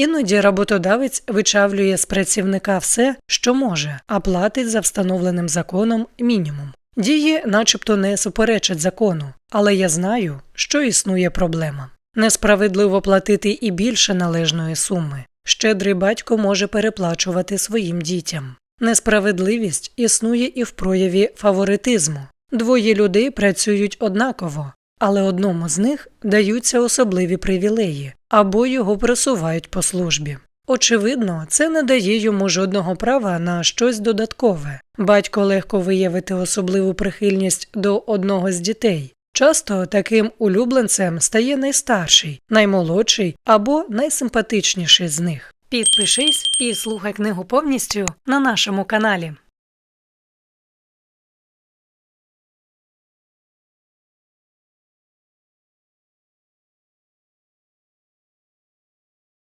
Іноді роботодавець вичавлює з працівника все, що може, а платить за встановленим законом мінімум. Дії, начебто, не суперечать закону, але я знаю, що існує проблема. Несправедливо платити і більше належної суми. Щедрий батько може переплачувати своїм дітям. Несправедливість існує і в прояві фаворитизму. Двоє людей працюють однаково, але одному з них даються особливі привілеї або його просувають по службі. Очевидно, це не дає йому жодного права на щось додаткове. Батько легко виявити особливу прихильність до одного з дітей. Часто таким улюбленцем стає найстарший, наймолодший або найсимпатичніший з них. Підпишись і слухай книгу повністю на нашому каналі.